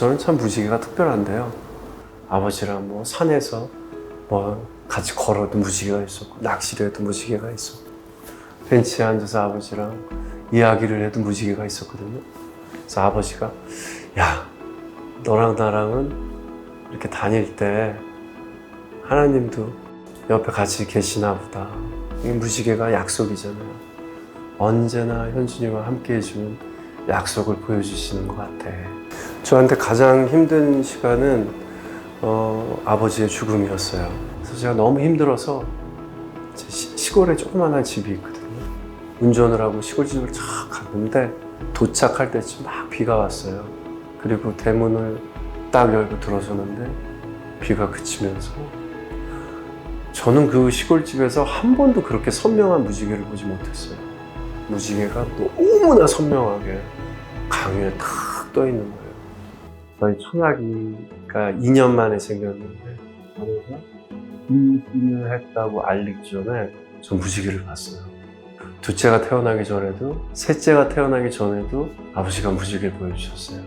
저는 참 무지개가 특별한데요. 아버지랑 뭐 산에서 뭐 같이 걸어도 무지개가 있었고 낚시를 해도 무지개가 있었고 벤치에 앉아서 아버지랑 이야기를 해도 무지개가 있었거든요. 그래서 아버지가 야 너랑 나랑은 이렇게 다닐 때 하나님도 옆에 같이 계시나 보다. 이 무지개가 약속이잖아요. 언제나 현준이와 함께 해주는 약속을 보여주시는 것 같아. 저한테 가장 힘든 시간은 어, 아버지의 죽음이었어요. 그래서 제가 너무 힘들어서 제 시, 시골에 조그만한 집이 있거든요. 운전을 하고 시골집을 쫙 갔는데 도착할 때쯤 막 비가 왔어요. 그리고 대문을 딱 열고 들어서는데 비가 그치면서 저는 그 시골집에서 한 번도 그렇게 선명한 무지개를 보지 못했어요. 무지개가 너무나 선명하게 강위에 탁 떠 있는 거예요. 저희 천하기가 2년 만에 생겼는데 그래서 임신을 했다고 알리기 전에 전 무지개를 봤어요. 둘째가 태어나기 전에도 셋째가 태어나기 전에도 아버지가 무지개를 보여주셨어요.